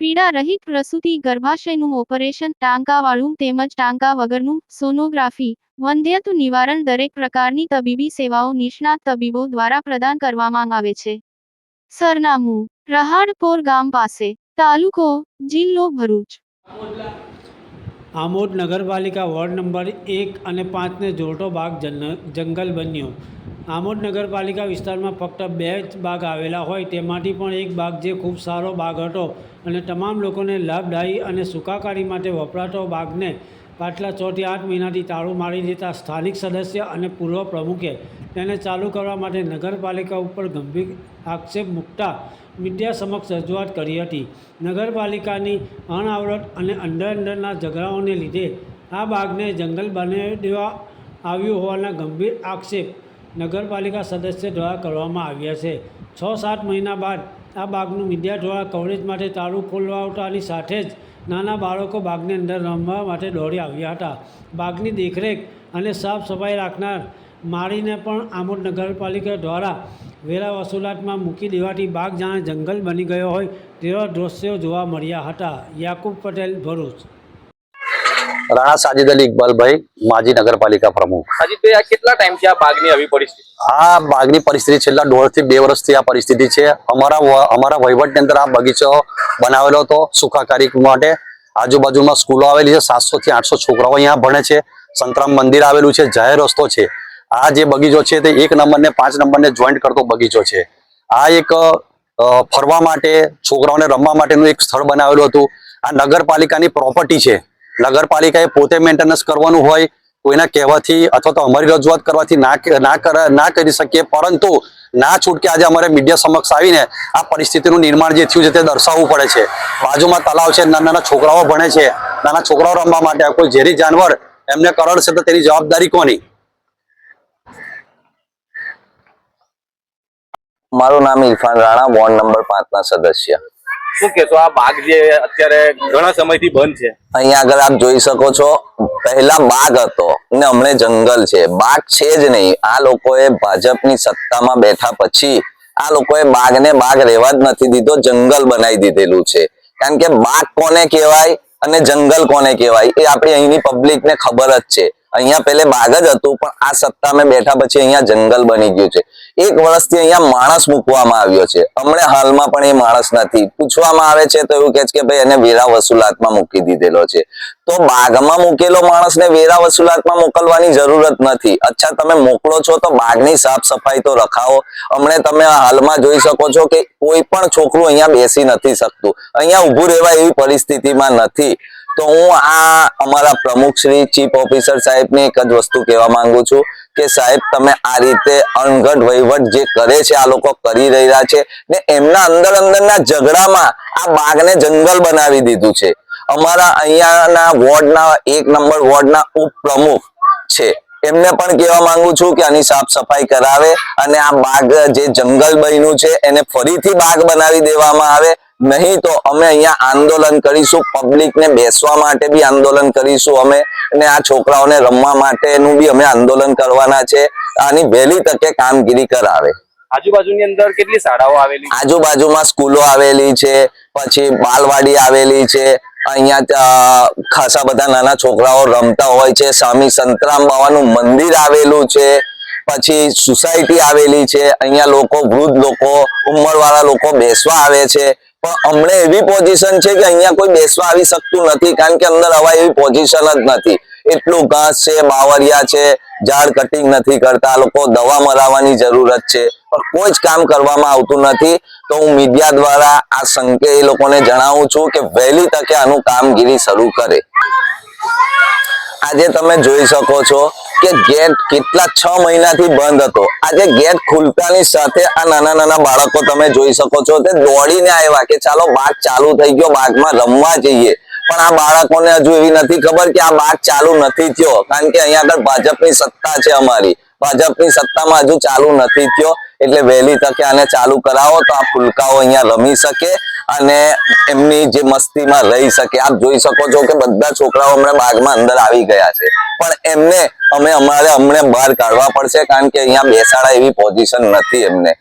પીડા રહિત પ્રસૂતિ ગર્ભાશયનું ઓપરેશન ટાંકાવાળું તેમજ ટાંકા વગરનું સોનોગ્રાફી વંધ્યત્વ નિવારણ દરેક પ્રકારની તબીબી સેવાઓ નિષ્ણાત તબીબો દ્વારા પ્રદાન કરવામાં આવે છે. સરનામું, રહાડપોર ગામ પાસે, તાલુકો, જિલ્લો ભરૂચ. આમોદ નગરપાલિકા વોર્ડ નંબર એક અને પાંચને ભાગ જન- જંગલ બન્યો. આમોદ નગરપાલિકા વિસ્તારમાં ફક્ત બે જ બાગ આવેલા હોય તેમાંથી પણ એક બાગ જે ખૂબ સારો બાગ હતો અને તમામ લોકોને લાભદાયી અને સુખાકારી માટે વપરાતો બાગને પાછલા છથી આઠ મહિનાથી તાળું મારી દેતા સ્થાનિક સદસ્ય અને પૂર્વ પ્રમુખે તેને ચાલુ કરવા માટે નગરપાલિકા ઉપર ગંભીર આક્ષેપ મૂકતા મીડિયા સમક્ષ રજૂઆત કરી હતી. નગરપાલિકાની અણાવરત અને અંદર અંદરના ઝઘડાઓને લીધે આ બાગને જંગલ બનાવી દેવા આવ્યું હોવાના ગંભીર આક્ષેપ નગરપાલિકા સદસ્ય દ્વારા કરવામાં આવ્યા છે. છ સાત મહિના બાદ આ બાગનું મીડિયા દ્વારા કવરેજ માટે તાળું ખોલવાતાની સાથે જ નાના બાળકો બાગની અંદર રમવા માટે દોડી આવ્યા હતા. બાગની દેખરેખ અને સાફ સફાઈ રાખનાર માળીને પણ આમોદ નગરપાલિકા દ્વારા વેરા વસૂલાતમાં મૂકી દેવાથી બાગ જાણે જંગલ બની ગયો હોય તેવા દ્રશ્યો જોવા મળ્યા હતા. યાકુબ પટેલ ભરૂચ. રાણા સાજિદ અલી ઇકબાલભાઈ માજી નગરપાલિકા પ્રમુખ. અજીતભાઈ આ કેટલા ટાઈમથી આ બાગની આવી પરિસ્થિતિ? આ બાગની પરિસ્થિતિ છેલ્લા દોઢથી બે વર્ષથી આ પરિસ્થિતિ છે. અમારા અમારા વહીવટની અંદર આ બગીચો બનાવેલો હતો સુખાકારી માટે. આજુબાજુમાં સ્કૂલો આવેલી છે. સાતસો થી આઠસો છોકરાઓ અહીંયા ભણે છે. સંતરામ મંદિર આવેલું છે. જાહેર રસ્તો છે. આ જે બગીચો છે તે એક નંબર ને પાંચ નંબરને જોઈન્ટ કરતો બગીચો છે. આ એક ફરવા માટે છોકરાઓને રમવા માટેનું એક સ્થળ બનાવેલું હતું. આ નગરપાલિકાની પ્રોપર્ટી છે. નગરપાલિકાએ પોતે મેન્ટેનન્સ કરવાનું હોય, કોઈના કહેવાથી અથવા તો અમારી રજૂઆત કરવાથી ના ના કર- શકીએ, પરંતુ ના છૂટકે આજે અમારે મીડિયા સમક્ષ આવીને આ પરિસ્થિતિનું નિર્માણ જે થયું છે તે દર્શાવવું પડે છે. બાજુમાં તલાવ છે, નાના નાના છોકરાઓ ભણે છે. નાના છોકરાઓ રમવા માટે કોઈ ઝેરી જાનવર એમને કરડશે તો તેની જવાબદારી કોની? મારું નામ ઇરફાન રાણા, વોર્ડ નંબર પાંચના સદસ્ય. શું કેશો આ બાગ જે અત્યારે ઘણા સમયથી બંધ છે. અહીંયા આગળ આપ જોઈ શકો છો, પહેલા બાગ હતો ને હમણે જંગલ છે. બાગ છે જ નહીં. આ લોકોએ ભાજપની સત્તામાં બેઠા પછી આ લોકોએ બાગને બાગ રહેવા જ નથી દીધો, જંગલ બનાવી દીધેલું છે. કારણ કે બાગ કોને કહેવાય અને જંગલ કોને કહેવાય એ આપણી અહીંની પબ્લિકને ખબર જ છે. અહીંયા પેલે બાગ જ હતું, પણ આ સત્તામાં બેઠા પછી અહીંયા જંગલ બની ગયું છે. એક વર્ષથી અહીંયા માણસ મૂકવામાં આવ્યો છે. હમણાં હાલમાં પણ એ માણસ નથી. પૂછવામાં આવે છે તો એવું કહે છે કે ભાઈ એને વેરા વસૂલાતમાં મૂકી દીધેલો છે. તો બાગમાં મૂકેલો માણસને વેરા વસૂલાતમાં મોકલવાની જરૂરત નથી. અચ્છા, તમે મોકલો છો તો બાગની સાફ સફાઈ તો રખાવો. હમણે તમે હાલમાં જોઈ શકો છો કે કોઈ પણ છોકરું અહીંયા બેસી નથી શકતું. અહીંયા ઊભું રહેવા એવી પરિસ્થિતિમાં નથી. તો હું આ અમારા પ્રમુખ શ્રી ચીફ ઓફિસર સાહેબને એક જ વસ્તુ કહેવા માંગુ છું કે સાહેબ, તમે આ રીતે અણઘડ વહીવટ જે કરે છે, આ લોકો કરી રહ્યા છે ને એમના અંદર અંદરના ઝઘડામાં આ બાગને જંગલ બનાવી દીધું છે. અમારા અહીંયાના વોર્ડના એક નંબર વોર્ડના ઉપપ્રમુખ છે. એમને પણ કહેવા માંગુ છું કે આની સાફ સફાઈ કરાવે અને આ બાગ જે જંગલ બન્યું છે, એને ફરીથી બાગ બનાવી દેવામાં આવે નહીં તો અમે અહીંયા આંદોલન કરીશું પબ્લિકને બેસવા માટે બી આંદોલન કરીશું. અમે અને આ છોકરાઓને રમવા માટેનું બી અમે આંદોલન કરવાના છે. આની વહેલી તકે કામગીરી કરાવે. આજુબાજુની અંદર કેટલી શાળાઓ આવેલી? છે? આજુબાજુમાં સ્કૂલો આવેલી છે પછી બાલવાડી આવેલી છે અહીંયા ખાસા બધા નાના છોકરાઓ રમતા હોય છે. સ્વામી સંતરામ બાવાનું મંદિર આવેલું છે પછી સોસાયટી આવેલી છે. અહીંયા લોકો વૃદ્ધ લોકો ઉંમરવાળા લોકો બેસવા આવે છે. પણ હમણે એવી પોઝિશન છે કે અહીંયા કોઈ બેસવા આવી શકતું નથી, કારણ કે અંદર હવા એવી પોઝિશન જ નથી. એટલું ઘાસ છે બાવરિયા છે, ઝાડ કટિંગ નથી કરતા લોકો દવા મરાવવાની જરૂરત છે. પણ કોઈ જ કામ કરવામાં આવતું નથી. તો હું મીડિયા દ્વારા આ સંકે એ લોકોને જણાવું છું કે વહેલી તકે આનું કામગીરી શરૂ કરે. આજે તમે જોઈ શકો છો કે ગેટ કેટલા છ મહિનાથી બંધ હતો. આજે ગેટ ખુલતાની સાથે આ નાના નાના બાળકો તમે જોઈ શકો છો તે દોડીને આવ્યા કે ચાલો બાગ ચાલુ થઈ ગયો, બાગમાં રમવા જઈએ. પણ આ બાળકોને હજુ એવી નથી ખબર કે આ બાગ ચાલુ નથી થયો, કારણ કે અહીંયા આગળ ભાજપની સત્તા છે અમારી. ભાજપની સત્તામાં હજુ ચાલુ નથી થયો, એટલે વહેલી તકે આને ચાલુ કરાવો તો આ ફુલકાઓ અહીંયા રમી શકે. અને એમની જે મસ્તીમાં રહી શકે, આપ જોઈ શકો છો કે બધા છોકરાઓ હમણાં બાગમાં અંદર આવી ગયા છે. પણ એમને, અમે અમારે હમણાં બહાર કાઢવા પડશે કારણ કે અહીંયા બેસાડા એવી પોઝિશન નથી એમને.